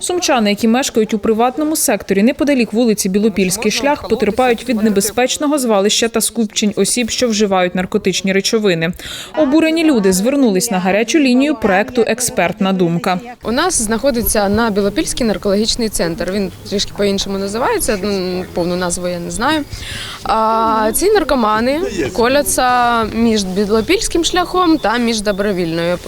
Сумчани, які мешкають у приватному секторі неподалік вулиці Білопільський шлях, потерпають від небезпечного звалища та скупчень осіб, що вживають наркотичні речовини. Обурені люди звернулись на гарячу лінію проекту Експертна думка. У нас знаходиться на Білопільський наркологічний центр. Він трішки по-іншому називається, повну назву я не знаю. А, ці наркомани коляться між Білопільським шляхом та між добровільною е,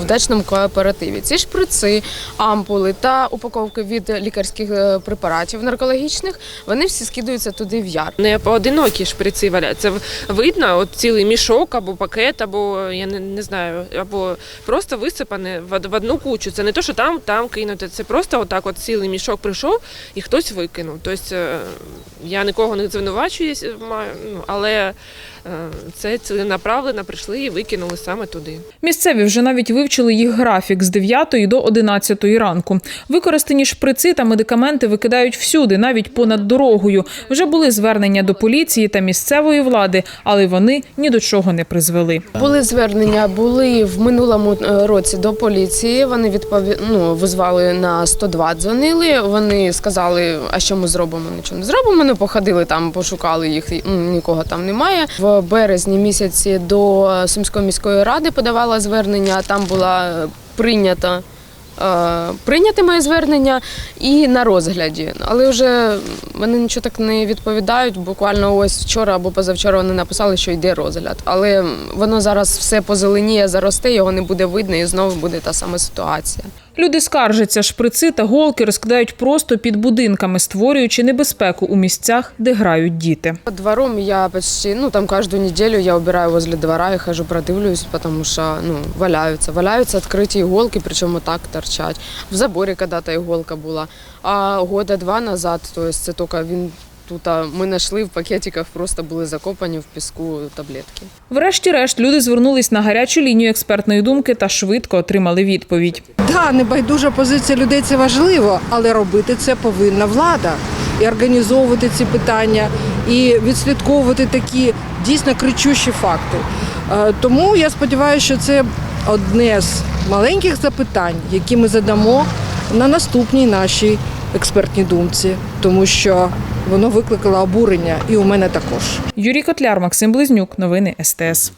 в дачному кооперативі. Ці шприци, ампули та упаковки від лікарських е, препаратів наркологічних, вони всі скидаються туди в яр. Не поодинокі шприци валяться. Видно, от цілий мішок або пакет, або я не, не знаю, або просто висипане в, в одну кучу. Це не то, що там, там кинути. Це просто отак, от цілий мішок прийшов і хтось викинув. Тобто е, я нікого не звинувачую, ну, але е, це ціленаправленно прийшли і викинули саме туди. Місцеві вже навіть вивчили їх графік з 9 до 11 ранку. Використані шприци та медикаменти викидають всюди, навіть понад дорогою. Вже були звернення до поліції та місцевої влади, але вони ні до чого не призвели. Були звернення, були в минулому е, році до поліції. Вони відпові... ну, визвали на 102, дзвонили. Вони сказали, а що ми зробимо? Нічого не зробимо. Ми походили там, пошукали їх. ну, Нікого там немає. В березні місяці до Сумської міської ради подавала звернення. Там була е, прийнята. Е, Прийняти моє звернення і на розгляді, але вже вони нічого так не відповідають. Буквально ось вчора або позавчора вони написали, що йде розгляд. Але воно зараз все позеленіє, заросте, його не буде видно, і знову буде та сама ситуація. Люди скаржаться, шприци та голки розкидають просто під будинками, створюючи небезпеку у місцях, де грають діти. Двором я почти, ну там каждую неделю я убираю возле двора и хожу продивлюсь, потому что, ну. Валяются открытые иголки, причем вот так торчать. В заборе когда-то иголка була. А года два назад, то це тільки він тут, а ми знайшли в пакетиках, просто були закопані в піску таблетки. Врешті-решт люди звернулись на гарячу лінію експертної думки та швидко отримали відповідь. Да, небайдужа позиція людей це важливо, але робити це повинна влада і організовувати ці питання, і відслідковувати такі дійсно кричущі факти. Е, Тому я сподіваюся, що це одне з маленьких запитань, які ми задамо на наступній нашій експертній думці, тому що воно викликало обурення і у мене також. Юрій Котляр, Максим Близнюк. Новини СТС.